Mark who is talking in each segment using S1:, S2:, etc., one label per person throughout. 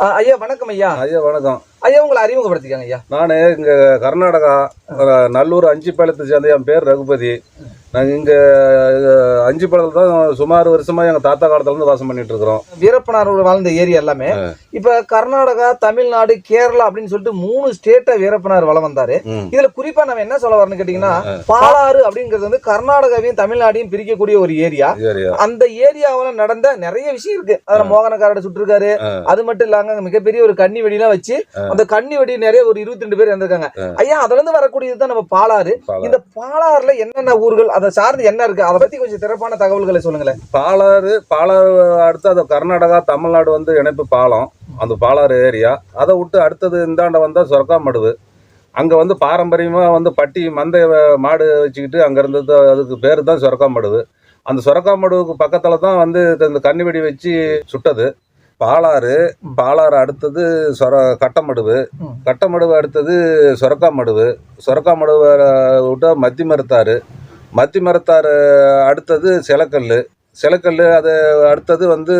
S1: ஆ, ஐயா வணக்கம் ஐயா.
S2: ஐயா வணக்கம்.
S1: ஐயா உங்களை அறிமுகப்படுத்திக்காங்க ஐயா.
S2: நான் இங்கே கர்நாடகா நல்லூர் அஞ்சிப்பாளையத்தை சேர்ந்த என் பேர் ரகுபதி. நாங்கள் இங்கே அஞ்சிப்பாளையத்தில் தான் சுமார் வருஷமாக எங்கள் தாத்தா காலத்துலேருந்து வாசம் பண்ணிட்டு இருக்கிறோம்.
S1: வீரப்பனார் வாழ்ந்த ஏரியா எல்லாமே. இப்ப கர்நாடகா தமிழ்நாடு கேரளா அப்படின்னு சொல்லிட்டு மூணு ஸ்டேட்டை வீரப்பனார் வளம் வந்தாரு. இதுல குறிப்பா நம்ம என்ன சொல்ல வரணும்னு கேட்டீங்கன்னா பாலாறு அப்படிங்கிறது வந்து கர்நாடகாவையும் தமிழ்நாடையும் பிரிக்கக்கூடிய ஒரு ஏரியா. அந்த ஏரியாவுல நடந்த நிறைய விஷயம் இருக்கு. அதுல மோகனக்காரட சுட்டிருக்காரு. அது மட்டும் இல்லாம அங்க மிகப்பெரிய ஒரு கன்னி வெடிலாம் வச்சு அந்த கன்னி வெடி நிறைய ஒரு இருபத்தி ரெண்டு பேர் இறந்திருக்காங்க. ஐயா அதுல இருந்து வரக்கூடியதுதான் நம்ம பாலாறு. இந்த பாலாறுல என்னென்ன ஊர்கள் அதை சார்ந்து என்ன இருக்கு? அதை பத்தி கொஞ்சம் சிறப்பான தகவல்களை சொல்லுங்களேன்.
S2: பாலாறு பாலாறு அடுத்து அது கர்நாடகா தமிழ்நாடு வந்து இணைப்பு பாலம். அந்த பாலாறு ஏரியா. அதை விட்டு அடுத்தது இந்தாண்ட வந்தால் சொர்க்காமடுவு. அங்கே வந்து பாரம்பரியமாக வந்து பட்டி மந்தை மாடு வச்சுக்கிட்டு அங்கே இருந்தது அதுக்கு பேர் தான் சொரக்காமடுவு. அந்த சொரக்காமடுவுக்கு பக்கத்தில் தான் வந்து இந்த கன்னிவெடி வச்சு சுட்டது. பாலாறு பாலாறு அடுத்தது சொர கட்டமடுவு. கட்டமடுவு அடுத்தது சொரக்காமடுவு. சொரக்காமடுவை விட்டா மத்தி மரத்தாறு. மத்தி மரத்தாறு அடுத்தது சிலக்கல் சிலக்கல் அது அடுத்தது வந்து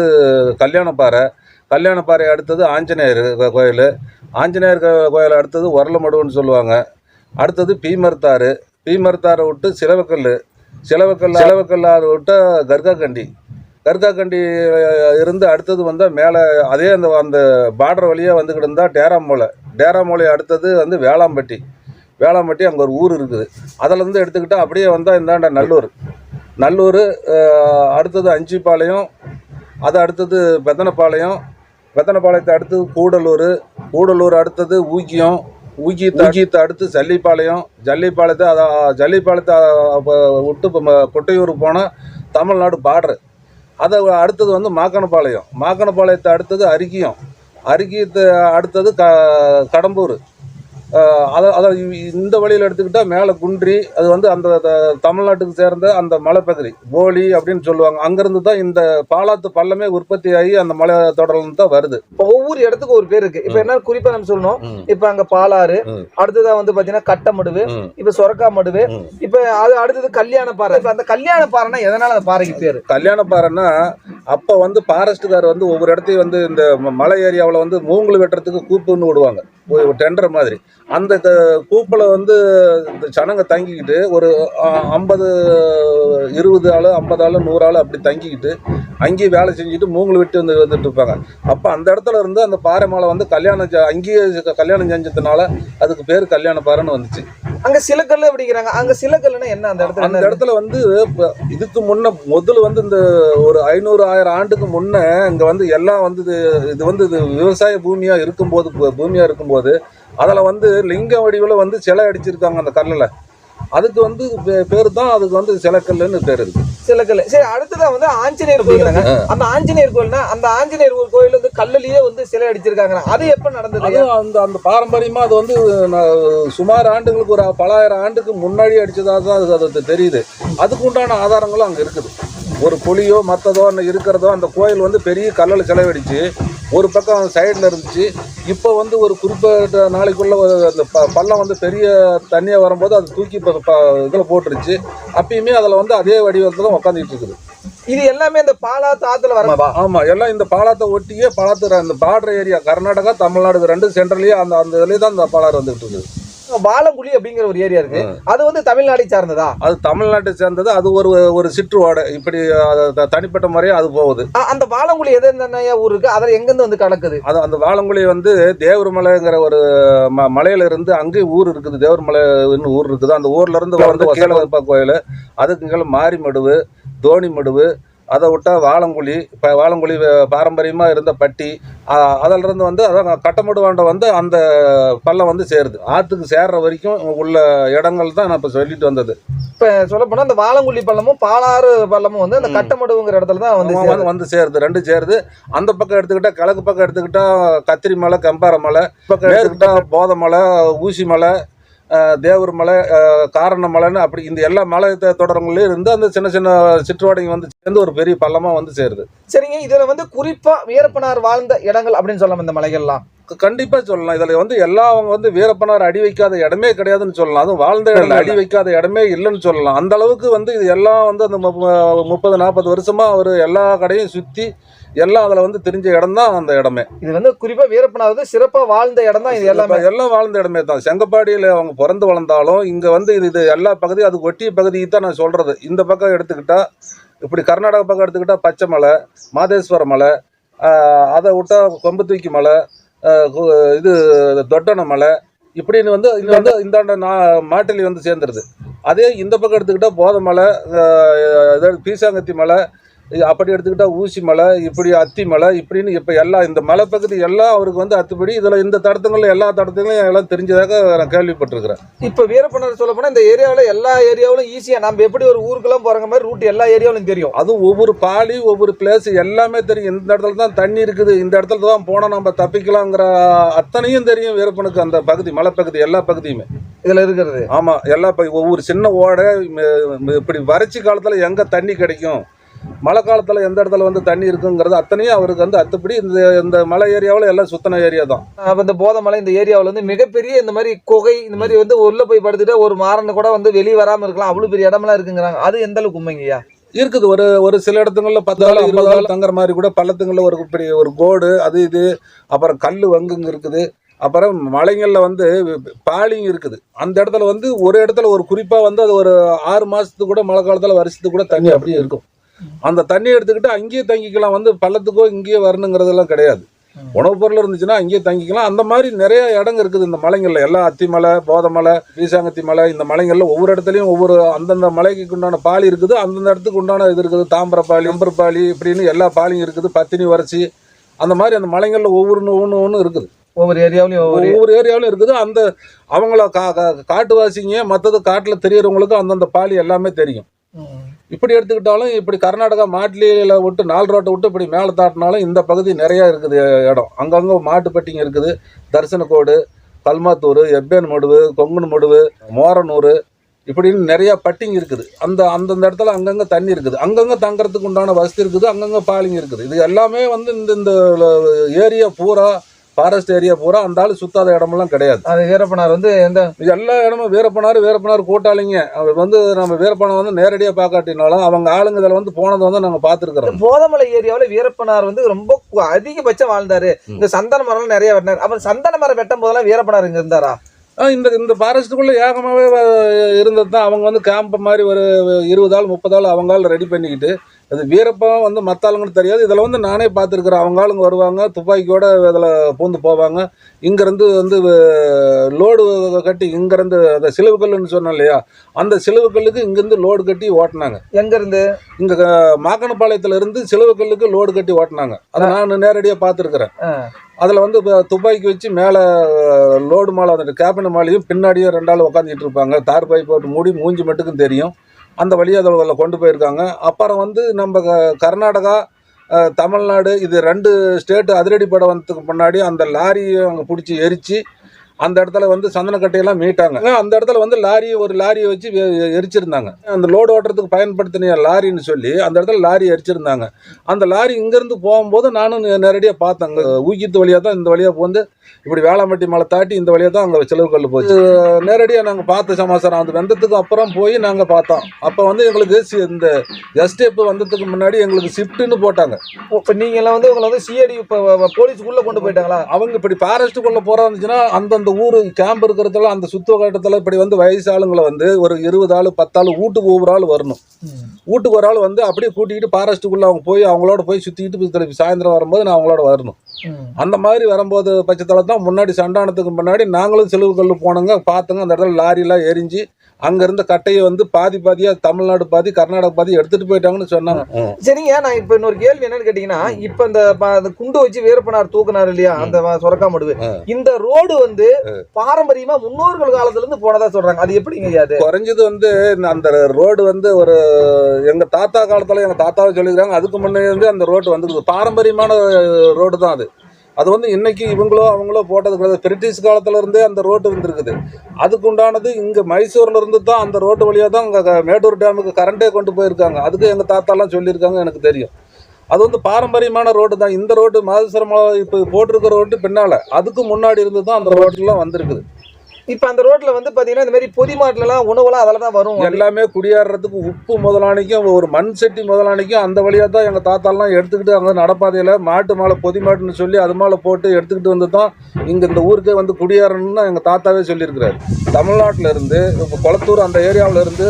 S2: கல்யாணப்பாறை. கல்யாணப்பாறை அடுத்தது ஆஞ்சநேயர் கோயில். ஆஞ்சநேயர் கோயில் அடுத்தது உரலமடுவுன்னு சொல்லுவாங்க. அடுத்தது பீமர்த்தாறு. பீமர்த்தாரை விட்டு சிலவக்கல் சிலவக்கல் சிலவக்கல்லாறு விட்டு கர்காக்கண்டி கர்காக்கண்டி இருந்து அடுத்தது வந்தால் மேலே அதே அந்த அந்த பார்டர் வழியாக வந்துக்கிட்டு இருந்தால் டேராமோலை. டேராமோலை அடுத்தது வந்து வேளாம்பட்டி. வேளாம்பட்டி அங்கே ஒரு ஊர் இருக்குது. அதிலேருந்து எடுத்துக்கிட்டால் அப்படியே வந்தால் இந்தாண்ட நல்லூர். நல்லூர் அடுத்தது அஞ்சிப்பாளையம் அது அடுத்தது பெத்தனப்பாளையம். பெத்தனப்பாளையத்தை அடுத்தது கூடலூர். கூடலூர் அடுத்தது ஊக்கியம். ஊக்கியத்தை ஊக்கியத்தை அடுத்து ஜல்லிப்பாளையம். ஜல்லிப்பாளையத்தை அதை ஜல்லிப்பாளையத்தை விட்டு இப்போ கொட்டையூருக்கு போனால் தமிழ்நாடு பார்டரு அதை அடுத்தது வந்து மாக்கனப்பாளையம். மாக்கனப்பாளையத்தை அடுத்தது அரிக்கியம் அரிக்கியத்தை அடுத்தது க கடம்பூர். அதை அதை இந்த வழியில் எடுத்துக்கிட்டால் மேலே குன்றி அது வந்து அந்த தமிழ்நாட்டுக்கு சேர்ந்த அந்த மலைப்பகுதி போலி அப்படின்னு சொல்லுவாங்க. அங்கேருந்து தான் இந்த பாலாத்து பள்ளமே உற்பத்தி ஆகி அந்த மலை தொடர்ந்து தான் வருது.
S1: இப்ப ஒவ்வொரு இடத்துக்கும் ஒரு பேர் இருக்கு. இப்ப என்ன குறிப்பா நம்ம சொல்லணும். இப்ப அங்க பாலாறு
S2: ம்.
S1: அடுத்ததா வந்து பாத்தீங்கன்னா கட்டமடுவு
S2: ம்.
S1: இப்ப சொரக்கா மடுவு. இப்ப அது அடுத்தது கல்யாண பாறை. இப்ப அந்த கல்யாண பாறைனா எதனால அந்த பாறைக்கு பேரு?
S2: கல்யாணப்பாறைன்னா அப்போ வந்து ஃபாரஸ்ட்டுக்கார் வந்து ஒவ்வொரு இடத்தையும் வந்து இந்த மலை ஏரியாவில் வந்து மூங்கில் வெட்டுறதுக்கு கூப்புன்னு விடுவாங்க. ஒரு டெண்டர் மாதிரி. அந்த கூப்பில் வந்து இந்த ஜனங்க தங்கிக்கிட்டு ஒரு ஐம்பது இருபது ஆள் ஐம்பது ஆள் நூறு ஆள் அப்படி தங்கிக்கிட்டு அங்கேயே வேலை செஞ்சுட்டு மூங்கில் வெட்டி வந்து வந்துட்டு இருப்பாங்க அப்போ அந்த இடத்துல இருந்து அந்த பாறை மலை வந்து கல்யாணம் அங்கேயே கல்யாணம் செஞ்சதுனால அதுக்கு பேர் கல்யாண பாறைன்னு வந்துச்சு.
S1: அங்க சிலக்கல்ல அப்படிங்கிறாங்க அங்க சிலக்கல்லுன்னா என்ன அந்த இடத்துல?
S2: அந்த இடத்துல வந்து இப்ப இதுக்கு முன்ன முதல்ல வந்து இந்த ஒரு ஐநூறு ஆயிரம் ஆண்டுக்கு முன்ன இங்க வந்து எல்லாம் வந்து இது வந்து இது விவசாய பூமியா இருக்கும்போது பூ- பூமியா இருக்கும்போது அதில் வந்து லிங்க வடிவில் வந்து சிலை அடிச்சிருக்காங்க அந்த கல்லில். அதுக்கு வந்து பேர் தான் அதுக்கு வந்து சிலக்கல்லுன்னு பேர் இருக்கு.
S1: சிலக்கல் சரி அடுத்ததா வந்து ஆஞ்சநேயர் கோயிலுங்க. அந்த ஆஞ்சநேயர் கோயில்னா அந்த ஆஞ்சநேயர் ஒரு கோயில் வந்து கல்லுலயே வந்து சிலை அடிச்சிருக்காங்க அது எப்ப நடந்தது
S2: அந்த அந்த பாரம்பரியமா அது வந்து சுமார் ஆண்டுகளுக்கு ஒரு பலாயிரம் ஆண்டுக்கு முன்னாடி அடிச்சதாக தான் அது அது தெரியுது. அதுக்கு உண்டான ஆதாரங்களும் அங்கே இருக்குது. ஒரு புலியோ மற்றதோ இருக்கிறதோ அந்த கோயில் வந்து பெரிய கல்லில் செலவடிச்சு ஒரு பக்கம் சைடில் இருந்துச்சு. இப்போ வந்து ஒரு குறிப்பிட்ட நாளைக்குள்ள அந்த ப பள்ளம் வந்து பெரிய தண்ணியாக வரும்போது அது தூக்கி இப்போ இதில் போட்டுருச்சு. அப்பயுமே அதில் வந்து அதே வடிவத்தில் தான் உட்காந்துட்டு இருக்குது.
S1: இது எல்லாமே இந்த பாலா தாத்துல வரமாவா
S2: ஆமா எல்லாம் இந்த பாலாத்தை ஒட்டியே பாலாத்து அந்த பார்டர் ஏரியா கர்நாடகா தமிழ்நாடு இது ரெண்டும் சென்ட்ரலயே அந்த அந்த இதுலயே தான் அந்த பாலாறு வந்துட்டு இருக்குது.
S1: வாழங்குழி அப்படிங்கிற ஒரு ஏரியா இருக்கு. அது வந்து தமிழ்நாடை சார்ந்ததா?
S2: அது தமிழ்நாட்டை சேர்ந்தது. அது ஒரு ஒரு சிற்றுவாடை. இப்படி அது த- தனிப்பட்ட முறையா அது போகுது.
S1: அந்த வாழங்குழி எது என்னையா ஊர் இருக்கு? அதுல எங்க இருந்து வந்து கலக்குது?
S2: அது அந்த வாழங்குழி வந்து தேவர்மலைங்கிற ஒரு ம மலையில இருந்து அங்கேயும் ஊர் இருக்குது. தேவர்மலைன்னு ஊர் இருக்குது. அந்த ஊர்ல இருந்து வந்து கீழப்பா கோயில். அதுக்கு கீழே மாரிமடுவு தோணிமடுவு அதை விட்டா வாழங்குழி இப்போ வாழங்குழி பாரம்பரியமாக இருந்த பட்டி அ- அதில் இருந்து வந்து அதான் கட்டமடுவாண்ட வந்து அந்த பள்ளம் வந்து சேருது. ஆற்றுக்கு சேர்ற வரைக்கும் உள்ள இடங்கள் தான் நான் இப்போ சொல்லிட்டு வந்தது.
S1: இப்ப சொல்ல போனா அந்த வாழங்குழி பள்ளமும் பாலாறு பள்ளமும் வந்து அந்த கட்டமடுங்கிற இடத்துல தான் வந்து
S2: வந்து சேருது. ரெண்டு சேருது. அந்த பக்கம் எடுத்துக்கிட்டா கிழக்கு பக்கம் எடுத்துக்கிட்டா கத்திரி மலை கம்பார மலை பக்கம் எடுத்துக்கிட்டா போத மலை ஊசி மலை தேவர் மலை காரண மலைன்னு அப்படி இந்த எல்லா மலை தொடரங்களையும் இருந்து அந்த சின்ன சின்ன சிற்றுவாடைங்க வந்து சேர்ந்து ஒரு பெரிய பள்ளமா வந்து சேருது.
S1: சரிங்க இதுல வந்து குறிப்பா வீரப்பனார் வாழ்ந்த இடங்கள் அப்படின்னு சொல்லலாம் இந்த மலைகள்லாம்.
S2: க- கண்டிப்பா சொல்லலாம். இதுல வந்து எல்லா அவங்க வந்து வீரப்பனார் அடி வைக்காத இடமே கிடையாதுன்னு சொல்லலாம். அதுவும் வாழ்ந்த இடம் அடி வைக்காத இடமே இல்லைன்னு சொல்லலாம். அந்த அளவுக்கு வந்து இது எல்லாம் வந்து அந்த முப்ப- முப்பது நாற்பது வருஷமா அவர் எல்லா கடையும் சுத்தி எல்லாம் அதில் வந்து தெரிஞ்ச இடம் தான் அந்த இடமே.
S1: இது வந்து குறிப்பா வீரப்பனார் வந்து சிறப்பா வாழ்ந்த இடம் தான் இது எல்லாமே.
S2: எல்லாம் வாழ்ந்த இடமே தான். செங்கப்பாடியில் அவங்க பிறந்து வளர்ந்தாலும் இங்கே வந்து இது இது எல்லா பகுதியும் அதுக்கு ஒட்டிய பகுதியை தான் நான் சொல்கிறது இந்த பக்கம் எடுத்துக்கிட்டா இப்படி கர்நாடகா பக்கம் எடுத்துக்கிட்டா பச்சை மலை மாதேஸ்வர மலை அதை விட்டா கொம்பத்தூக்கி மலை ஆஹ் கு- இது தொட்டன மலை இப்படின்னு வந்து இது வந்து இந்தாண்ட நா- மாட்டிலி வந்து சேர்ந்துருது. அதே இந்த பக்கம் எடுத்துக்கிட்டா போத மலை ஆஹ் அதாவது பீசாங்கத்தி மலை அப்படி எடுத்துக்கிட்டா ஊசி மலை இப்படி அத்தி மலை இப்படின்னு இப்போ எல்லாம் இந்த மலை பகுதி எல்லாம் அவருக்கு வந்து அத்துப்படி. இதில் இந்த தடத்துங்களில் எல்லா தடத்துங்களும் எல்லாம் தெரிஞ்சதாக நான் கேள்விப்பட்டிருக்கிறேன்.
S1: இப்ப வீரப்பனார் சொல்ல போனா இந்த ஏரியாவுல எல்லா ஏரியாவிலும் ஈஸியா நம்ம எப்படி ஒரு ஊருக்கெல்லாம் போறங்க மாதிரி ரூட் எல்லா ஏரியாவிலும் தெரியும்.
S2: அதுவும் ஒவ்வொரு பாலி ஒவ்வொரு பிளேஸ் எல்லாமே தெரியும். இந்த இடத்துல தான் தண்ணி இருக்குது. இந்த இடத்துல தான் போனால் நம்ம தப்பிக்கலாங்கிற அத்தனையும் தெரியும் வீரப்பனுக்கு அந்த பகுதி மலைப்பகுதி எல்லா பகுதியுமே.
S1: இதுல இருக்கிறது.
S2: ஆமாம் எல்லா ஒவ்வொரு சின்ன ஓடை இப்படி வறட்சி காலத்தில் எங்கே தண்ணி கிடைக்கும்? மழை காலத்தில் எந்த இடத்துல வந்து தண்ணி இருக்குங்கிறது அத்தனையும் அவருக்கு வந்து அத்துப்படி இந்த இந்த மலை ஏரியாவில் எல்லாம் சுத்தின ஏரியா தான்.
S1: அப்ப இந்த போதமலை இந்த ஏரியாவுல வந்து மிகப்பெரிய இந்த மாதிரி குகை இந்த மாதிரி வந்து உள்ள போய் படுத்துட்டு ஒரு மாறன் கூட வந்து வெளியே வராம இருக்கலாம். அவ்வளவு பெரிய இடமெல்லாம் இருக்குங்கிறாங்க. அது எந்த அளவுக்கு உண்மைங்கய்யா
S2: இருக்குது. ஒரு ஒரு சில இடத்துங்களில் பத்து நாள் இருபது நாள் தங்குற மாதிரி கூட பள்ளத்துங்களில் ஒரு பெரிய ஒரு கோடு அது இது. அப்புறம் கல் வங்குங்க இருக்குது. அப்புறம் மலைங்களில் வந்து பாலிங் இருக்குது. அந்த இடத்துல வந்து ஒரு இடத்துல ஒரு குறிப்பாக வந்து அது ஒரு ஆறு மாதத்துக்கு கூட மழை காலத்தில் வருஷத்துக்கு கூட தண்ணி அப்படியே இருக்கும். அந்த தண்ணி எடுத்துக்கிட்டு அங்கேயே தங்கிக்கலாம். வந்து பள்ளத்துக்கோ இங்கேயே வரணுங்கிறதெல்லாம் கிடையாது. உணவுப் பொருள் இருந்துச்சுன்னா அங்கேயே தங்கிக்கலாம். அந்த மாதிரி நிறைய இடங்க இருக்குது இந்த மலைங்களில். எல்லாம் அத்தி மலை போதமலை பீசாங்கத்தி மலை இந்த மலைகளில் ஒவ்வொரு இடத்துலையும் ஒவ்வொரு அந்தந்த மலைக்கு உண்டான பாலி இருக்குது. அந்தந்த இடத்துக்கு உண்டான இது இருக்குது. தாம்பரப்பாலி அம்பர்பாலி இப்படின்னு எல்லா பாலியும் இருக்குது. பத்தினி வறட்சி அந்த மாதிரி அந்த மலைகளில் ஒவ்வொரு ஒன்று ஒன்று இருக்குது.
S1: ஒவ்வொரு ஏரியாவிலும் ஒவ்வொரு
S2: ஒவ்வொரு ஏரியாவிலும் இருக்குது. அந்த அவங்கள கா காட்டுவாசிங்க மற்றது காட்டில் தெரியறவங்களுக்கு அந்தந்த பாலி எல்லாமே தெரியும். இப்படி எடுத்துக்கிட்டாலும் இப்படி கர்நாடகா மாட்லியில் விட்டு நாலு ரோட்டை விட்டு இப்படி மேலே தாட்டினாலும் இந்த பகுதி நிறையா இருக்குது இடம். அங்கங்கே மாட்டுப்பட்டிங்க இருக்குது. தரிசனக்கோடு கல்மாத்தூர் எப்பேன் மடுவு கொங்குன் மடுவு மோரனூர் இப்படின்னு நிறையா பட்டிங்க இருக்குது. அந்த அந்தந்த இடத்துல அங்கங்கே தண்ணி இருக்குது. அங்கங்கே தங்குறதுக்கு உண்டான வசதி இருக்குது அங்கங்கே பாலிங்க இருக்குது. இது எல்லாமே வந்து இந்த இந்த ஏரியா பூரா ஃபாரஸ்ட் ஏரியா பூரா அந்த ஆள் சுத்தாத இடமெல்லாம் கிடையாது.
S1: அது வீரப்பனார் வந்து எந்த
S2: எல்லா இடமும் வீரப்பனார் வீரப்பனார் கூட்டாளிங்க. அவர் வந்து நம்ம வீரப்பனை வந்து நேரடியாக பார்க்காட்டினாலும் அவங்க ஆளுங்க இதில் வந்து போனதை வந்து நாங்கள் பார்த்துருக்குறோம்.
S1: போதமலை ஏரியாவுல வீரப்பனார் வந்து ரொம்ப அதிகபட்சம் வாழ்ந்தாரு. இந்த சந்தன மரம் நிறைய வெட்டினார். அப்புறம் சந்தன மரம் வெட்டும் போதெல்லாம் வீரப்பனார் இங்க இருந்தாரா?
S2: இந்த இந்த ஃபாரஸ்ட்டுக்குள்ளே ஏகமாகவே இருந்தது தான் அவங்க வந்து கேம்ப் மாதிரி ஒரு இருபது ஆள் முப்பது ஆள் அவங்க ரெடி பண்ணிக்கிட்டு அது வீரப்பம் வந்து மற்ற ஆளுங்களுக்கு தெரியாது. இதில் வந்து நானே பார்த்துருக்குறேன். அவங்க ஆளுங்க வருவாங்க துப்பாக்கியோட இதில் பூந்து போவாங்க. இங்கேருந்து வந்து லோடு கட்டி இங்கேருந்து அந்த சிலுவுக்கல்லுன்னு சொன்னேன் இல்லையா? அந்த சிலுவுக்கல்லுக்கு இங்கேருந்து லோடு கட்டி ஓட்டினாங்க.
S1: எங்க இருந்து
S2: இங்க மாக்கனப்பாளையத்துல இருந்து சிலுவக்கல்லுக்கு லோடு கட்டி ஓட்டினாங்க. அதை நான் நேரடியாக பார்த்துருக்குறேன். அதில் வந்து இப்ப துப்பாக்கி வச்சு மேலே லோடு மாலை அந்த கேபின் மாலையும் பின்னாடியும் ரெண்டு ஆள் உட்காந்துட்டு இருப்பாங்க. தார் பை போட்டு மூடி மூஞ்சி மட்டுக்கும் தெரியும். அந்த வழியாக அதில் கொண்டு போயிருக்காங்க. அப்புறம் வந்து நம்ம க- கர்நாடகா தமிழ்நாடு இது ரெண்டு ஸ்டேட்டு அதிரடி வந்ததுக்கு முன்னாடி அந்த லாரியை அங்கே பிடிச்சி எரித்து அந்த இடத்துல வந்து சந்தனக்கட்டையெல்லாம் மீட்டாங்க. அந்த இடத்துல வந்து லாரி ஒரு லாரியை வச்சு எரிச்சிருந்தாங்க. அந்த லோடு ஓட்டுறதுக்கு பயன்படுத்தின லாரின்னு சொல்லி அந்த இடத்துல லாரி எரிச்சிருந்தாங்க. அந்த லாரி இங்கேருந்து போகும்போது நானும் நேரடியாக பார்த்தேன். ஊக்கித்து வழியாக தான் இந்த வழியாக வந்து இப்படி வேளாம்பட்டி மலை தாட்டி இந்த வழியாக தான் அங்கே செலவுக்கல் போச்சு. நேரடியாக நாங்கள் பார்த்த சமாச்சாரம் அந்த வெந்ததுக்கு அப்புறம் போய் நாங்கள் பார்த்தோம். அப்போ வந்து எங்களுக்கு இந்த எஸ்டேப் வந்ததுக்கு முன்னாடி எங்களுக்கு ஷிஃப்ட்டுன்னு போட்டாங்க.
S1: இப்ப நீங்க எல்லாம் வந்து உங்களை வந்து சிஐடி போலீஸ்க்குள்ள கொண்டு போயிட்டாங்களா?
S2: அவங்க இப்படி ஃபாரஸ்ட்டுக்குள்ளே போகிறா இருந்துச்சுன்னா அந்தந்த ஊர் கேம்ப் இருக்கிறதுல அந்த சுத்தவட்டத்தில் இப்படி வந்து வயசு ஆளுங்களை வந்து ஒரு இருபது ஆள் பத்தாள் வீட்டுக்கு ஒவ்வொரு ஆள் வரணும். வீட்டுக்கு ஒரு ஆள் வந்து அப்படியே கூட்டிக்கிட்டு ஃபாரஸ்ட்டுக்குள்ளே அவங்க போய் அவங்களோட போய் சுற்றிக்கிட்டு திருப்பி சாயந்தரம் வரும்போது நான் அவங்களோட வரணும். அந்த மாதிரி வரும்போது பட்சத்தில் தான் முன்னாடி சண்டானத்துக்கு முன்னாடி நாங்களும் செலவுக்கல் போனோங்க பார்த்தோங்க அந்த இடத்துல லாரிலாம் எரிஞ்சு அங்க இருந்த கட்டையை வந்து பாதி பாதியா தமிழ்நாடு பாதி கர்நாடகா பாதி எடுத்துட்டு போயிட்டாங்கன்னு சொன்னாங்க.
S1: சரிங்க நான் இப்ப இன்னொரு கேள்வி என்னன்னு கேட்டீங்கன்னா இப்ப இந்த அந்த குண்டு வச்சு வீரப்பனார் தூக்குனாரு இல்லையா அந்த சொரக்கா மடுவு இந்த ரோடு வந்து பாரம்பரியமா முன்னோர்கள் காலத்துல இருந்து போனதா சொல்றாங்க. அது எப்படிங்க அது?
S2: குறைஞ்சது வந்து அந்த ரோடு வந்து ஒரு எங்க தாத்தா காலத்துல எங்க தாத்தாவை சொல்லிக்கிறாங்க அதுக்கு முன்னே இருந்து அந்த ரோடு வந்துருக்குது பாரம்பரியமான ரோடு தான் அது. அது வந்து இன்னைக்கு இவங்களோ அவங்களோ போட்டது கிடையாது. பிரிட்டிஷ் காலத்துல இருந்தே அந்த ரோடு இருந்திருக்குது அதுக்கு உண்டானது இங்க மைசூர்ல இருந்து தான் அந்த ரோட்டு வழியா தான் மேட்டூர் டேமுக்கு கரண்டே கொண்டு போயிருக்காங்க. அதுக்கு எங்க தாத்தாலாம் சொல்லியிருக்காங்க எனக்கு தெரியும். அது வந்து பாரம்பரியமான ரோடு தான். இந்த ரோடு மாதேஸ்வரம் இப்போ போட்டிருக்க ரோட்டு பின்னால. அதுக்கு முன்னாடி இருந்து தான் அந்த ரோட்லாம் வந்திருக்குது.
S1: இப்ப அந்த ரோட்ல வந்து பாத்தீங்கன்னா இந்த மாதிரி பொதி மாட்டுல எல்லாம் உணவுலாம் அதுல தான் வரும்.
S2: எல்லாமே குடியேறதுக்கு உப்பு முதலானிக்கும் ஒரு மண் சட்டி முதலானிக்கும் அந்த வழியாக தான் எங்கள் தாத்தாலாம் எடுத்துக்கிட்டு அங்கே நடப்பாதையில் மாட்டு மாலை பொதி மாட்டுன்னு சொல்லி அது மேலே போட்டு எடுத்துக்கிட்டு வந்து தான் இங்கே இந்த ஊருக்கே வந்து குடியேறணும்னு எங்கள் தாத்தாவே சொல்லியிருக்கிறாரு. தமிழ்நாட்டில் இருந்து இப்போ குளத்தூர் அந்த ஏரியாவில் இருந்து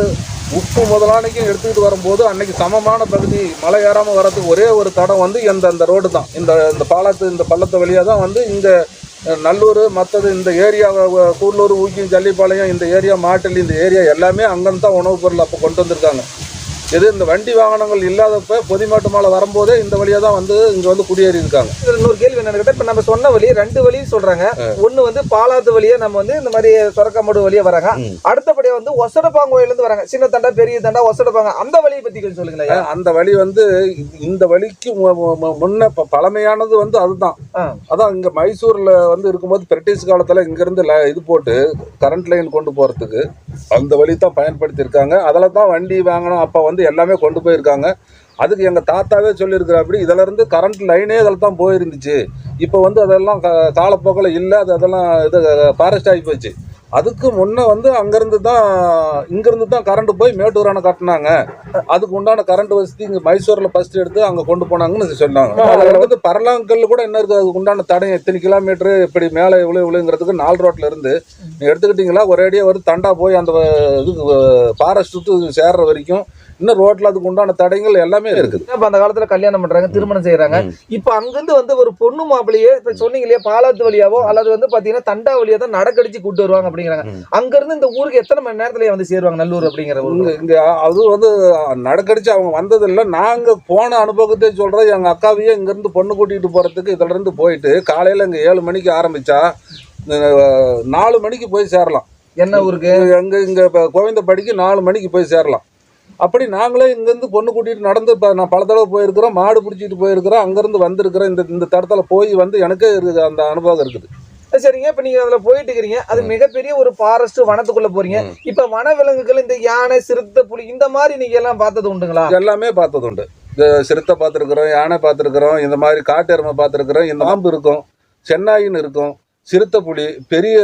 S2: உப்பு முதலானைக்கும் எடுத்துக்கிட்டு வரும்போது அன்னைக்கு சமமான பகுதி மலை ஏறாமல் வரதுக்கு ஒரே ஒரு தடம் வந்து இந்த அந்த ரோடு தான். இந்த இந்த பாலத்து இந்த பள்ளத்து வழியாக தான் வந்து இங்கே நல்லூர் மற்றது இந்த ஏரியா கூடலூர் ஊக்கி ஜல்லிப்பாளையம் இந்த ஏரியா மாட்டில் இந்த ஏரியா எல்லாமே அங்கேருந்து தான் உணவுப் பொருள் அப்போ கொண்டு வந்திருக்காங்க. இது இந்த வண்டி வாகனங்கள் இல்லாதப்ப பொதிமாட்டு மாலை வரும்போதே இந்த வழியாக தான் வந்து இங்கே வந்து குடியேறி இருக்காங்க.
S1: இதுல இன்னொரு கேள்வி என்னன்னு கேட்டா இப்ப நம்ம சொன்ன வழி ரெண்டு வழி சொல்றாங்க. ஒண்ணு வந்து பாலாத்து வழியா நம்ம வந்து இந்த மாதிரி சொரக்காமடு வழியா வராங்க.
S2: ம்.
S1: அடுத்தபடியா வந்து ஒசடப்பாங்கோயில இருந்து வராங்க. சின்ன தண்டா பெரிய தண்டா ஒசடப்பாங்க. அந்த வழியை பத்தி கொஞ்சம் சொல்லுங்களேன்.
S2: அந்த வழி வந்து இந்த- வழிக்கு முன்ன ப- பழமையானது வந்து அதுதான். அதான் இங்கே மைசூரில் வந்து இருக்கும்போது பிரிட்டிஷ் காலத்தில் இங்கேருந்து இது போட்டு கரண்ட் லைன் கொண்டு போகிறதுக்கு அந்த வழி தான் பயன்படுத்தியிருக்காங்க. அதில் தான் வண்டி வாங்கணும். அப்போ வந்து எல்லாமே கொண்டு போயிருக்காங்க. அதுக்கு எங்கள் தாத்தாவே சொல்லியிருக்கிறாப்படி இதிலருந்து கரண்ட் லைனே அதில் தான் போயிருந்துச்சு. இப்போ வந்து அதெல்லாம் க காலப்போக்கில் இல்லை. அது அதெல்லாம் இது ஃபாரஸ்ட் ஆகி போச்சு. அதுக்கு முன்னே வந்து அங்கேருந்து தான் இங்கேருந்து தான் கரண்ட் போய் மேட்டூர் அணை கட்டினாங்க. அதுக்கு உண்டான கரண்ட் வசதி இங்கே மைசூரில் ஃபஸ்ட் எடுத்து அங்கே கொண்டு போனாங்கன்னு சொன்னாங்க. அதில் வந்து பரலாங்கல் கூட என்ன இருக்குது அதுக்கு உண்டான தடை எத்தனை கிலோமீட்டர் இப்படி மேலே இவ்வளோ இவ்வளோங்கிறதுக்கு நாலு ரோட்டில் இருந்து நீங்கள் எடுத்துக்கிட்டிங்களா ஒரேடியாக ஒரு தண்டா போய் அந்த இது ஃபாரஸ்ட் சுற்று சேர்ற வரைக்கும் இன்னும் ரோட்டில் அதுக்கு உண்டான தடைகள் எல்லாமே இருக்குது.
S1: இப்ப அந்த காலத்துல கல்யாணம் பண்றாங்க திருமணம் செய்யறாங்க
S2: ம்.
S1: இப்ப அங்கிருந்து வந்து ஒரு பொண்ணு மாப்பிள்ளையே இப்ப சொன்னீங்க இல்லையா பாலாத்து வழியாவோ அல்லது வந்து பாத்தீங்கன்னா தண்டா வழியா தான் நடக்கடிச்சு கூட்டு வருவாங்க அப்படிங்கிறாங்க.
S2: ம்.
S1: அங்க இருந்து இந்த ஊருக்கு எத்தனை மணி நேரத்துல வந்து சேருவாங்க நல்லூர் அப்படிங்கிற ஊருக்கு?
S2: இங்க அது வந்து நடக்கடிச்சு அவங்க வந்ததில்லை. நாங்க போன அனுபவத்தை சொல்றேன். எங்க அக்காவையே இங்க இருந்து பொண்ணு கூட்டிட்டு போறதுக்கு இதுல இருந்து போயிட்டு காலையில இங்க ஏழு மணிக்கு ஆரம்பிச்சா அஹ், நாலு மணிக்கு போய் சேரலாம்.
S1: என்ன ஊருக்கு?
S2: எங்க இங்க இப்ப கோவிந்தப்படிக்கு நாலு மணிக்கு போய் சேரலாம். அப்படி நாங்களே இங்கேருந்து பொண்ணு கூட்டிட்டு நடந்து இப்போ நான் பல தடவை போயிருக்கிறோம். மாடு பிடிச்சிட்டு போயிருக்கிறோம். அங்கேருந்து வந்திருக்கிறேன் இந்த இந்த தடத்துல போய் வந்து எனக்கே இருக்கு அந்த அனுபவம் இருக்குது.
S1: சரிங்க. இப்ப நீங்க அதுல போயிட்டு இருக்கிறீங்க அது மிகப்பெரிய ஒரு ஃபாரஸ்ட் வனத்துக்குள்ள போறீங்க.
S2: ம்.
S1: இப்ப வனவிலங்குகள் இந்த யானை சிறுத்தை புலி இந்த மாதிரி நீங்க எல்லாம் பார்த்தது உண்டுங்களா?
S2: எல்லாமே பார்த்தது உண்டு. இந்த சிறுத்தை பார்த்துருக்குறோம் யானை பார்த்துருக்குறோம் இந்த மாதிரி காட்டு எருமை பார்த்துருக்குறோம் இந்த பாம்பு இருக்கும் சென்னாயின்னு இருக்கும். சிறுத்தை புலி பெரிய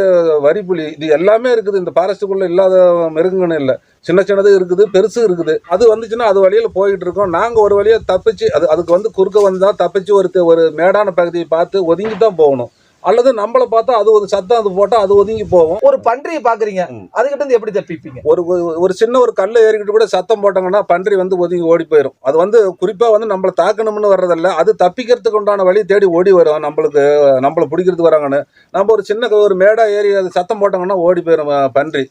S2: வரி புலி இது எல்லாமே இருக்குது. இந்த ஃபாரஸ்ட்டுக்குள்ளே இல்லாத மிருகங்கன்னு இல்லை. சின்ன சின்னது இருக்குது பெருசு இருக்குது. அது வந்துச்சுன்னா அது வழியில் போயிட்டு இருக்கோம். நாங்கள் ஒரு வழியாக தப்பிச்சு அது அதுக்கு வந்து குறுக்க வந்தால் தப்பிச்சு ஒரு ஒரு மேடான பகுதியை பார்த்து ஒதுங்கி தான் போகணும். அல்லது நம்மளை பார்த்தா அது ஒரு சத்தம் அது போட்டால் அது ஒதுங்கி போகும்.
S1: ஒரு பன்றியை. அதுகிட்ட இருந்து எப்படி தப்பிப்பீங்க?
S2: ஒரு ஒரு- சின்ன ஒரு கல்லை ஏறிக்கிட்டு கூட சத்தம் போட்டாங்கன்னா பன்றி வந்து ஒதுங்கி ஓடி போயிடும் அது வந்து குறிப்பா வந்து நம்மளை தாக்கணும்னு வர்றதில்ல. அது தப்பிக்கிறதுக்கு உண்டான வழி தேடி ஓடி வரும். நம்மளுக்கு நம்மளை பிடிக்கிறதுக்கு வராங்கன்னு. நம்ம ஒரு சின்ன ஒரு மேடா ஏறி அது சத்தம் போட்டாங்கன்னா ஓடி போயிடும் பன்றி.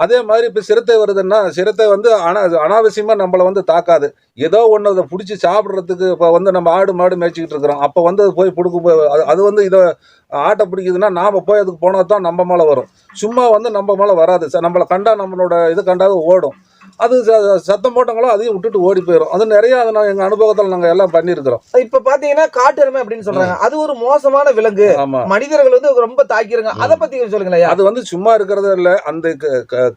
S2: அதே மாதிரி இப்போ சிறுத்தை வருதுன்னா சிறுத்தை வந்து அனா அனாவசியமாக நம்மளை வந்து தாக்காது. ஏதோ ஒன்று அதை பிடிச்சி சாப்பிட்றதுக்கு இப்போ வந்து நம்ம ஆடு மாடு மேய்ச்சிக்கிட்டு இருக்கிறோம். அப்போ வந்து அது போய் பிடிக்க போய் அது அது வந்து இதை ஆட்டை பிடிக்குதுன்னா நாம் போய் அதுக்கு போனால் தான் நம்ம மேலே வரும். சும்மா வந்து நம்ம மேலே வராது. ச- நம்மளை கண்டா நம்மளோட இது கண்டாவது ஓடும். அது சத்தம் போட்டாங்களோ அதையும் விட்டுட்டு ஓடி போயிடும் அது நிறைய அது நான் எங்கள் அனுபவத்தில் நாங்கள் எல்லாம் பண்ணியிருக்கிறோம்.
S1: இப்ப பாத்தீங்கன்னா காட்டெருமை அப்படின்னு சொல்றாங்க. அது ஒரு மோசமான விலங்கு. மனிதர்கள் வந்து ரொம்ப தாக்கிருங்க அத பத்தி கொஞ்சம் சொல்லுங்களேன்.
S2: அது வந்து சும்மா இருக்கிறது இல்லை. அந்த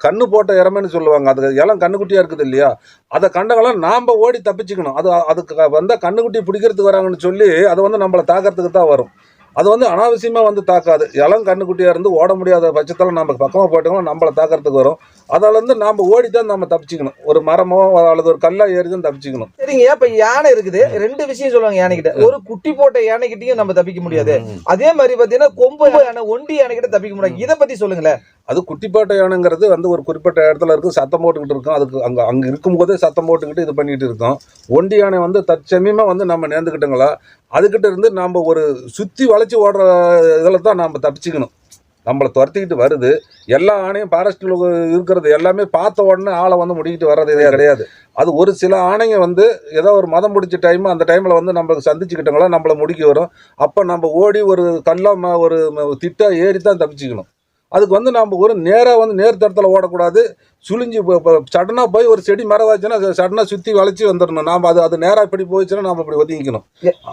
S2: கண்ணு போட்ட இறமைன்னு சொல்லுவாங்க. அது இளம் கண்ணுக்குட்டியா இருக்குது இல்லையா? அதை கண்டவங்களாம் நாம ஓடி தப்பிச்சுக்கணும். அது அதுக்கு வந்தா கண்ணுக்குட்டி பிடிக்கிறதுக்கு வராங்கன்னு சொல்லி அது வந்து நம்மளை தாக்கிறதுக்கு தான் வரும். அது வந்து அனாவசியமா வந்து தாக்காது. இளம் கண்ணுக்குட்டியா இருந்து ஓட முடியாத பட்சத்தில் நம்ம பக்கமா போயிட்டோம்னா நம்மளை தாக்கிறதுக்கு வரும். அதில் இருந்து நாம ஓடி தான் நம்ம தப்பிச்சுக்கணும். ஒரு மரமோ அல்லது ஒரு கல்லா ஏறி தான் தப்பிச்சுக்கணும்.
S1: சரிங்க இப்ப யானை இருக்குது? ரெண்டு விஷயம் சொல்லுவாங்க யானை கிட்ட ஒரு குட்டி போட்ட யானை கிட்டயும் நம்ம தப்பிக்க முடியாது. அதே மாதிரி பாத்தீங்கன்னா கொம்பு யானை ஒண்டி யானை கிட்ட தப்பிக்க முடியாது. இத பத்தி சொல்லுங்களேன்.
S2: அது குட்டிப்பாட்டை யானைங்கிறது வந்து ஒரு குறிப்பிட்ட இடத்துல இருக்கும் சத்தம் போட்டுக்கிட்டு இருக்கும். அதுக்கு அங்கே அங்கே இருக்கும்போதே சத்தம் போட்டுக்கிட்டு இது பண்ணிட்டு இருக்கோம். ஒண்டி யானை வந்து தற்சமயமாக வந்து நம்ம நேர்ந்துக்கிட்டோங்களா அதுக்கிட்ட இருந்து நாம் ஒரு சுற்றி வளைச்சி ஓடுற இதில் தான் நாம் தப்பிச்சுக்கணும். நம்மளை துரத்திக்கிட்டு வருது. எல்லா ஆணையும் ஃபாரஸ்ட்டில் இருக்கிறது எல்லாமே பார்த்த உடனே ஆளை வந்து முடிக்கிட்டு வர்றது இதே கிடையாது. அது ஒரு சில ஆணைங்க வந்து ஏதோ ஒரு மதம் பிடிச்ச டைம் அந்த டைமில் வந்து நம்மளுக்கு சந்திச்சுக்கிட்டோங்களா நம்மளை முடிக்க வரும். அப்போ நம்ம ஓடி ஒரு கல்லா ம- ஒரு திட்டம் ஏறி தான் தப்பிச்சுக்கணும். அதுக்கு வந்து நம்ம ஒரு நேராக வந்து நேர் தடத்தில் ஓடக்கூடாது. சுழிஞ்சு சடனாக போய் ஒரு செடி மரம் வாச்சுன்னா சடனாக சுற்றி வளைச்சி வந்துடணும் நாம் அது அது நேராக இப்படி போயிடுச்சுன்னா நாம் அப்படி ஒதுங்கிக்கணும்.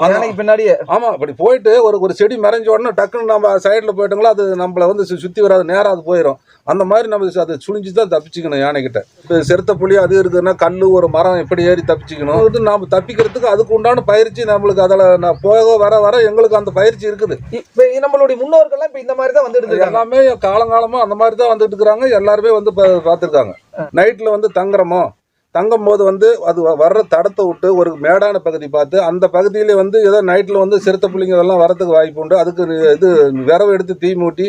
S1: யானைக்கு பின்னாடியே.
S2: ஆமாம் அப்படி போயிட்டு ஒரு ஒரு செடி மறைஞ்ச உடனே டக்குன்னு நம்ம சைடில் போயிட்டோங்களோ அது நம்மளை வந்து சுற்றி வராது நேராக அது போயிடும் அந்த மாதிரி நம்ம அதை சுழிஞ்சு தான் தப்பிச்சுக்கணும் யானைக்கிட்ட இப்போ சிறுத்தை புலி அது இருக்குதுன்னா கல் ஒரு மரம் எப்படி ஏறி தப்பிச்சுக்கணும். இது நாம் தப்பிக்கிறதுக்கு அதுக்கு உண்டான பயிற்சி நம்மளுக்கு அதில் நான் போக வர வர எங்களுக்கு அந்த பயிற்சி இருக்குது.
S1: இப்ப நம்மளுடைய முன்னோர்கள்லாம் இப்ப இந்த மாதிரி தான் வந்துட்டு
S2: எல்லாமே காலங்காலமாக அந்த மாதிரி தான் வந்துட்டு இருக்கிறாங்க. எல்லாருமே வந்து பார்த்திருக்காங்க. நைட்டில் வந்து தங்குறோமோ தங்கும் போது வந்து அது வர்ற தடத்தை விட்டு ஒரு மேடான பகுதி பார்த்து அந்த பகுதியிலே வந்து ஏதோ நைட்டில் வந்து சிறுத்தை புள்ளிங்க இதெல்லாம் வரதுக்கு வாய்ப்பு உண்டு. அதுக்கு இது விரவு எடுத்து தீ மூட்டி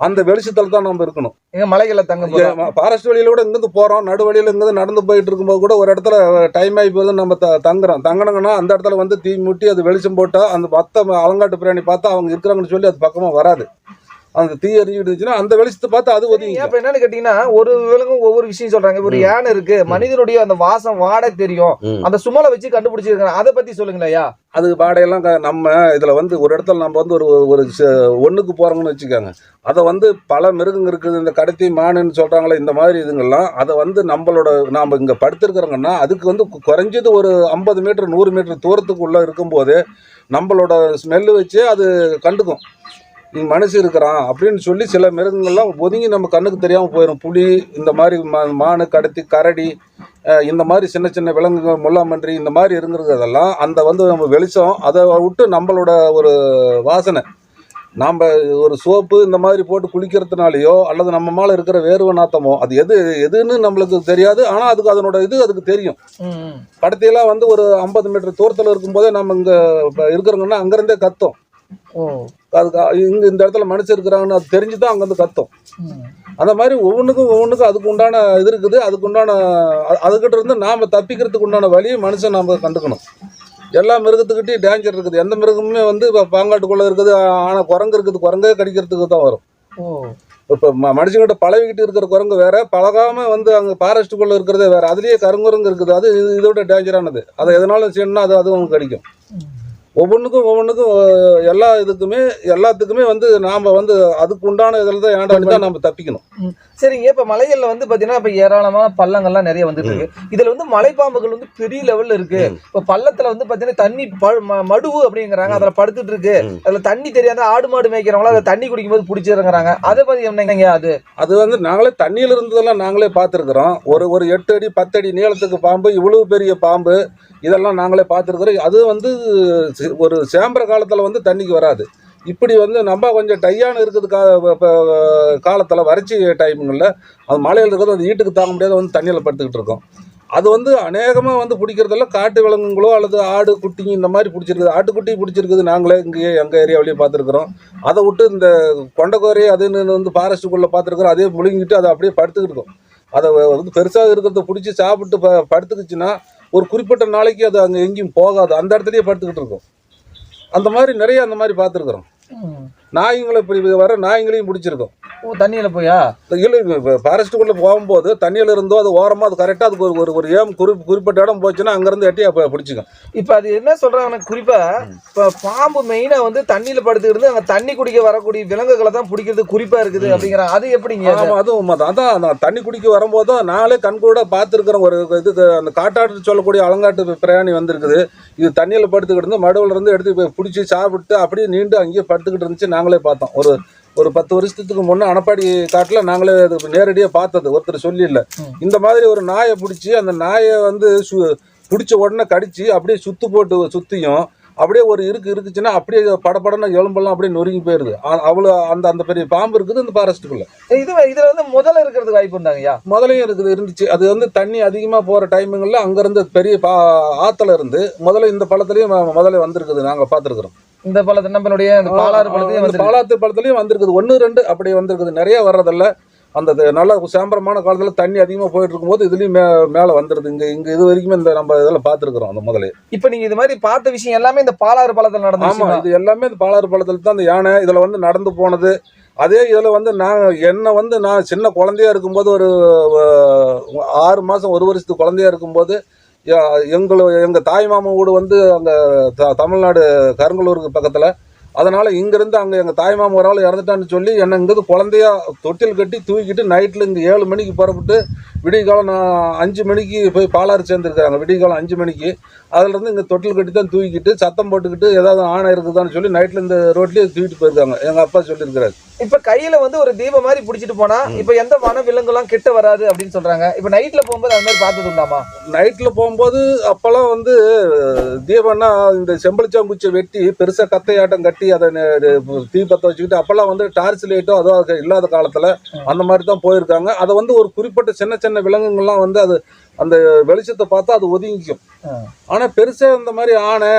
S2: அந்த வெளிச்சத்தில் தான் நம்ம இருக்கணும்.
S1: எங்க மலைகளை தங்கும் போது
S2: ஃபாரஸ்ட் வழியில கூட இங்கேருந்து போகிறோம் நடு வழியில் இங்கேருந்து நடந்து போயிட்டு இருக்கும்போது கூட ஒரு இடத்துல டைம் ஆகி போகுது நம்ம த தங்குறோம். தங்கினோங்கன்னா அந்த இடத்துல வந்து தீ மூட்டி அது வெளிச்சம் போட்டால் அந்த மற்ற அலங்காட்டு பிராணி பார்த்தா அவங்க இருக்கிறாங்கன்னு சொல்லி அது பக்கமாக வராது. அந்த தீ இருந்துச்சுன்னா அந்த வெளிச்சத்தை பார்த்து அது ஒதுங்கி
S1: இப்ப என்னன்னு கேட்டீங்கன்னா ஒரு விலங்கும் ஒவ்வொரு விஷயம் சொல்றாங்க. ஒரு. யானை இருக்கு மனிதனுடைய அந்த வாசம் வாடை தெரியும். அந்த சுமலை வச்சு கண்டுபிடிச்சிருக்காங்க. அதை பத்தி சொல்லுங்களேன் ஐயா.
S2: அது வாடையெல்லாம் நம்ம இதில் வந்து ஒரு இடத்துல நம்ம வந்து ஒரு ஒரு ஒண்ணுக்கு போகிறோங்கன்னு வச்சுக்கோங்க. அதை வந்து பல மிருகங்க இருக்குது. இந்த கடத்தி மானுன்னு சொல்கிறாங்களே இந்த மாதிரி இதுங்கெல்லாம் அதை வந்து நம்மளோட நாம் இங்கே படுத்திருக்கிறோங்கன்னா அதுக்கு வந்து குறைஞ்சது ஒரு ஐம்பது மீட்டர் நூறு மீட்டர் தூரத்துக்குள்ளே இருக்கும்போது நம்மளோட ஸ்மெல்லு வச்சு அது கண்டுக்கும். இங்க மனுஷன் இருக்கிறான் அப்படின்னு சொல்லி சில மிருகங்கள்லாம் ஒதுங்கி நம்ம கண்ணுக்கு தெரியாமல் போயிடும் புலி இந்த மாதிரி மா மானு கடத்தி கரடி இந்த மாதிரி சின்ன சின்ன விலங்குகள் முல்லாமன்றி இந்த மாதிரி இருங்கிறதெல்லாம் அந்த வந்து நம்ம வெளிச்சம் அதை விட்டு நம்மளோட ஒரு வாசனை. நாம் ஒரு சோப்பு இந்த மாதிரி போட்டு குளிக்கிறதுனாலையோ அல்லது நம்ம மேலே இருக்கிற வேர்வை நாத்தமோ அது எது எதுன்னு நம்மளுக்கு தெரியாது. ஆனால் அதுக்கு அதனோட இது அதுக்கு தெரியும். கடத்தியெல்லாம் வந்து ஒரு ஐம்பது மீட்டர் தூரத்தில் இருக்கும்போதே நம்ம இங்கே இருக்கிறோங்கன்னா அங்கேருந்தே கத்தும். அதுக்கு இங்கே இந்த இடத்துல மனுஷன் இருக்கிறாங்கன்னு அது தெரிஞ்சு தான் அங்கேருந்து கத்தும். அந்த மாதிரி ஒவ்வொன்றுக்கும் ஒவ்வொன்றுக்கும் அதுக்கு உண்டான இது இருக்குது. அதுக்கு உண்டான அ- அதுகிட்ட இருந்து நாம் தப்பிக்கிறதுக்கு உண்டான வழியை மனுஷன் நாம் கண்டுக்கணும். எல்லா மிருகத்துக்கிட்டையும் டேஞ்சர் இருக்குது. எந்த மிருகமுமே வந்து இப்போ பாங்காட்டுக்குள்ளே இருக்குது ஆனால் குரங்கு இருக்குது குரங்கே கடிக்கிறதுக்கு தான் வரும். இப்போ மனுஷங்கிட்ட பழகிக்கிட்டு இருக்கிற குரங்கு வேற பழகாம வந்து அங்கே ஃபாரஸ்ட்டுக்குள்ளே இருக்கிறதே வேற. அதுலேயே கருங்குரங்கு இருக்குது. அது இது- இதோட டேஞ்சரானது அதை எதனாலும் செய்யணும்னா அது அதுவும் கடிக்கும். ஒவ்வொன்றுக்கும் ஒவ்வொன்றுக்கும் எல்லா இதுக்குமே எல்லாத்துக்குமே வந்து நாம் வந்து அதுக்கு உண்டான இதில் தான் ஏண்டாண்டி தான் நம்ம தப்பிக்கணும்.
S1: சரிங்க இப்ப மலைகள்ல வந்து பாத்தீங்கன்னா இப்ப ஏராளமான பள்ளங்கள்லாம் நிறைய வந்துட்டு இருக்கு. இதுல வந்து மலைப்பாம்புகள் வந்து பெரிய லெவல்ல இருக்கு. இப்ப பள்ளத்துல வந்து பாத்தீங்கன்னா தண்ணி மடுவு அப்படிங்கிறாங்க. அதுல படுத்துட்டு இருக்கு. அதுல தண்ணி தெரியாத ஆடு மாடு மேய்க்கிறவங்களா அதை தண்ணி குடிக்கும் போது பிடிச்சிருங்கிறாங்க அதை பத்தி என்னங்க அது?
S2: அது வந்து நாங்களே தண்ணியில் இருந்ததெல்லாம் நாங்களே பார்த்துருக்குறோம். ஒரு ஒரு எட்டு அடி பத்து அடி நீளத்துக்கு பாம்பு இவ்வளவு பெரிய பாம்பு இதெல்லாம் நாங்களே பார்த்துருக்குறோம். அது வந்து ஒரு சேம்பர காலத்தில் வந்து தண்ணிக்கு வராது. இப்படி வந்து நம்ம கொஞ்சம் டையான இருக்குது கா இப்போ காலத்தில் வறட்சி டைமுங்களில் அது மலையில் இருக்கிறது அந்த வீட்டுக்கு தாங்க முடியாத வந்து தண்ணியில் படுத்துக்கிட்டு இருக்கோம். அது வந்து அநேகமாக வந்து பிடிக்கிறதில்ல காட்டு விலங்குகளோ அல்லது ஆடு குட்டிங்க இந்த மாதிரி பிடிச்சிருக்குது. ஆட்டுக்குட்டி பிடிச்சிருக்குது நாங்களே இங்கேயே எங்கள் ஏரியாவிலேயே பார்த்துருக்குறோம். அதை விட்டு இந்த கொண்டக்கோரை அதுன்னு வந்து ஃபாரஸ்ட்டுக்குள்ளே பார்த்துருக்குறோம். அதே முழுங்கிட்டு அதை அப்படியே படுத்துக்கிட்டு இருக்கும். அதை வந்து பெருசாக இருக்கிறத பிடிச்சி சாப்பிட்டு ப படுத்துக்குச்சுன்னா ஒரு குறிப்பிட்ட நாளைக்கு அது அங்கே எங்கேயும் போகாது. அந்த இடத்துலயே படுத்துக்கிட்டு இருக்கும். அந்த மாதிரி நிறைய அந்த மாதிரி பார்த்துருக்குறோம். நாய்ங்களை இப்படி வர நாய்ங்களையும் பிடிச்சிருக்கோம்.
S1: ஓ தண்ணியில போயா?
S2: இல்லை ஃபாரஸ்ட்டுக்குள்ளே போகும்போது தண்ணியில் இருந்தோ அது ஓரமாக அது கரெக்டாக அதுக்கு ஒரு ஒரு ஒரு ஏம் குறி குறிப்பிட்ட இடம் போச்சுன்னா அங்கேருந்து எட்டி அப்போ பிடிச்சிக்கும்.
S1: இப்ப அது என்ன சொல்றாங்க குறிப்பா இப்ப பாம்பு மெயினா வந்து தண்ணியில படுத்துக்கிட்டு அங்க தண்ணி குடிக்க வரக்கூடிய விலங்குகளை தான் பிடிக்கிறது குறிப்பா இருக்குது அப்படிங்கிறாங்க அது எப்படிங்க?
S2: ஆமாம் அதுவும் உண்மைதான். அதான் அந்த தண்ணி குடிக்க வரும்போது தான் நாங்களே கண்கூட பார்த்துருக்குறோம் ஒரு இது அந்த காட்டாட்டு சொல்லக்கூடிய அலங்காட்டு பிரயாணி வந்திருக்குது. இது தண்ணியில் படுத்துக்கிட்டு இருந்து மடுவில் இருந்து எடுத்து போய் பிடிச்சி சாப்பிட்டு அப்படியே நீண்டு அங்கேயே படுத்துக்கிட்டு இருந்துச்சு நாங்களே பார்த்தோம். ஒரு ஒரு பத்து வருஷத்துக்கு முன்னே அணப்பாடி காட்டில் நாங்களே அது நேரடியாக பார்த்தது. ஒருத்தர் சொல்லி இல்லை. இந்த மாதிரி ஒரு நாயை பிடிச்சி அந்த நாயை வந்து சு பிடிச்ச உடனே கடிச்சு அப்படியே சுத்து போட்டு சுத்தியும் அப்படியே ஒரு இருக்கு இருக்குச்சுன்னா அப்படியே படபடன்னு எலும்பெல்லாம் அப்படியே நொறுங்கி போயிருது. அவ்வளோ அந்த அந்த பெரிய பாம்பு இருக்குது இந்த ஃபாரஸ்ட்டுக்குள்ள
S1: இது இதுல வந்து முதல்ல இருக்கிறதுக்கு வாய்ப்பு இருந்தாங்கய்யா
S2: முதலையும் இருக்குது இருந்துச்சு. அது வந்து தண்ணி அதிகமாக போகிற டைமுங்களில் அங்கேருந்து பெரிய பா ஆற்றுல இருந்து முதல்ல இந்த பழத்துலையும் முதல்ல வந்திருக்குது நாங்கள் பார்த்துருக்குறோம்.
S1: இந்த பழத்தை நம்மளுடைய பாலாறு பழத்தையும்
S2: பாலாத்து பழத்துலையும் வந்திருக்குது. ஒன்று ரெண்டு அப்படி வந்திருக்குது. நிறைய வர்றதில்ல. அந்த இது நல்ல சாம்பரமான காலத்தில் தண்ணி அதிகமாக போயிட்டு இருக்கும்போது இதுலேயும் மே மேலே வந்துடுது இங்கே இங்கே இது வரைக்குமே இந்த நம்ம இதில் பார்த்துருக்குறோம் அந்த முதலே.
S1: இப்ப நீங்க இது மாதிரி பார்த்த விஷயம் எல்லாமே இந்த பாலாறு பழத்தில் நடந்த
S2: ஆமாம் இது எல்லாமே இந்த பாலாறு பழத்தில் தான் அந்த யானை இதில் வந்து நடந்து போனது. அதே இதில் வந்து நான் என்னை வந்து நான் சின்ன குழந்தையா இருக்கும்போது ஒரு ஆறு மாதம் ஒரு வருஷத்துக்கு குழந்தையா இருக்கும்போது எங்களை எங்கள் தாய் மாமா வீடு வந்து அங்கே த தமிழ்நாடு கருங்கலூருக்கு பக்கத்தில் அதனால இங்கிருந்து அங்கே எங்கள் தாய்மாமன் ஒரு ஆள் இறந்துட்டான்னு சொல்லி என்னை இங்கிருந்து குழந்தையா தொட்டில் கட்டி தூக்கிட்டு நைட்டில் இங்கே ஏழு மணிக்கு புறப்பட்டு விடிய காலம் நான் அஞ்சு மணிக்கு போய் பாலாறு சேர்ந்துருக்காங்க விடிய காலம் அஞ்சு மணிக்கு. அதுலேருந்து இங்கே தொட்டில் கட்டி தான் தூக்கிட்டு சத்தம் போட்டுக்கிட்டு ஏதாவது ஆணை இருக்குதான்னு சொல்லி நைட்டில் இந்த ரோட்லேயே தூக்கிட்டு போயிருக்காங்க. எங்கள் அப்பா சொல்லியிருக்கிறாரு.
S1: இப்ப கையில வந்து ஒரு தீபம் மாதிரி புடிச்சிட்டு போனா இப்ப எந்த வன விலங்குலாம் கிட்ட வராது அப்படின்னு சொல்றாங்க. இப்ப நைட்ல போகும்போது அது மாதிரி பார்த்தது உண்டாமா?
S2: நைட்டில் போகும்போது அப்போல்லாம் வந்து தீபம்னா இந்த செம்பளிச்சாங்குச்சியை வெட்டி பெருசாக கத்தையாட்டம் கட்டி அதை தீ பற்ற வச்சுக்கிட்டு அப்போல்லாம் வந்து டார்ச் லைட்டோ அதோ அது இல்லாத காலத்தில் அந்த மாதிரி தான் போயிருக்காங்க. அதை வந்து ஒரு குறிப்பிட்ட சின்ன சின்ன விலங்குகள்லாம் வந்து அது அந்த வெளிச்சத்தை பார்த்தா அது ஒதுங்கிக்கும். ஆனால் பெருசாக இந்த மாதிரி ஆனை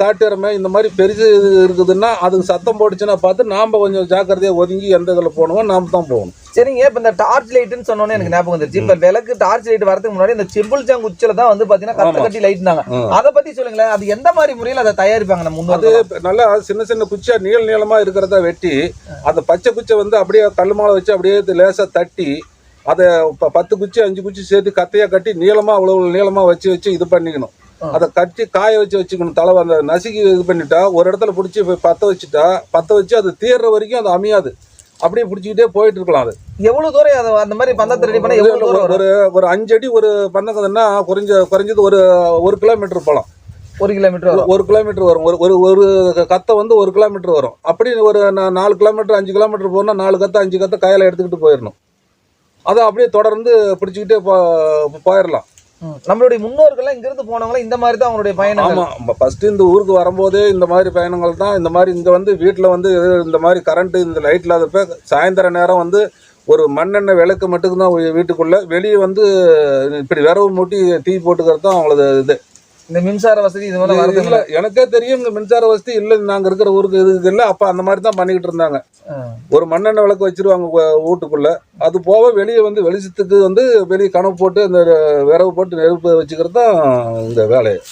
S2: காட்டெருமை இந்த மாதிரி பெருசு இருக்குதுன்னா அதுக்கு சத்தம் போட்டுச்சுன்னா பார்த்து நாம் கொஞ்சம் ஜாக்கிரதையாக ஒதுங்கி எந்த இதில் போகணுமோ நாம் தான் போகணும்.
S1: சரிங்க இப்ப இந்த டார்ச் லைட்னு சொன்னோன்னே எனக்கு ஞாபகம் வந்துருச்சு. இப்ப விளக்கு டார்ச் லைட் வரதுக்கு முன்னாடி இந்த செம்பிள்சாங் உச்சில தான் வந்து பாத்தீங்கன்னா கத்த. கட்டி லைட்னாங்க. அத பத்தி சொல்லுங்களேன் அது எந்த மாதிரி முறையில அதை தயாரிப்பாங்க நம்ம
S2: அது நல்லா சின்ன சின்ன குச்சியா நீள நீளமா இருக்கிறத வெட்டி அந்த பச்சை குச்சை வந்து அப்படியே கல் மாலை வச்சு அப்படியே லேசா தட்டி அதை பத்து குச்சி அஞ்சு குச்சி சேர்த்து கத்தையா கட்டி நீளமா அவ்வளவு நீளமா வச்சு வச்சு இது பண்ணிக்கணும். அதை கட்டி காய வச்சு வச்சுக்கணும். தலை அந்த நசுக்கி இது பண்ணிட்டா ஒரு இடத்துல பிடிச்சி பற்ற வச்சுட்டா பற்ற வச்சு அது தீர்ற வரைக்கும் அது அமையாது. அப்படியே பிடிச்சிக்கிட்டே போயிட்டு இருக்கலாம் அது.
S1: எவ்வளவு தூரம் அதை அந்த மாதிரி பந்தத்தை ரெடி பண்ண வரும்
S2: ஒரு ஒரு அஞ்சு அடி ஒரு பந்தங்கதுன்னா குறைஞ்ச குறைஞ்சது ஒரு ஒரு கிலோமீட்டர் போகலாம்.
S1: ஒரு கிலோமீட்டர்
S2: ஒரு கிலோமீட்டர் வரும். ஒரு ஒரு ஒரு கத்தை வந்து ஒரு கிலோமீட்டர் வரும். அப்படி ஒரு நாலு கிலோமீட்டர் அஞ்சு கிலோமீட்டர் போனால் நாலு கத்தை அஞ்சு கத்தை கையில் எடுத்துக்கிட்டு போயிடணும். அதை அப்படியே தொடர்ந்து பிடிச்சிக்கிட்டே போயிடலாம்.
S1: நம்மளுடைய முன்னோர்கள்லாம் இங்க இருந்து போனவங்க இந்த மாதிரி தான் அவங்களுடைய பயணங்கள்.
S2: ஆமாம் ஃபஸ்ட்டு இந்த ஊருக்கு வரும்போதே இந்த மாதிரி பயணங்கள் தான். இந்த மாதிரி இங்கே வந்து வீட்டில் வந்து இந்த மாதிரி கரண்ட் இந்த லைட் இல்லாதப்ப சாயந்தர நேரம் வந்து ஒரு மண்ணெண்ணெய் விளக்கு மட்டும்தான் வீட்டுக்குள்ளே. வெளியே வந்து இப்படி விரவு மூட்டி தீ போட்டுக்கிறது தான் அவங்களது இது.
S1: இந்த மின்சார வசதி இது மாதிரி வரது
S2: இல்ல எனக்கே தெரியும் இங்க மின்சார வசதி இல்ல நாங்க இருக்கிற ஊருக்கு இது இல்ல அப்ப அந்த மாதிரி தான் பண்ணிக்கிட்டு இருந்தாங்க. ஒரு மண்ணெண்ணெய் விளக்கு வச்சிருவாங்க வீட்டுக்குள்ள. அது போக வெளியே வந்து வெளிச்சத்துக்கு வந்து வெளியே கணவு போட்டு அந்த விரவு போட்டு நெருப்பு வச்சுக்கிறது தான் இந்த வேலை.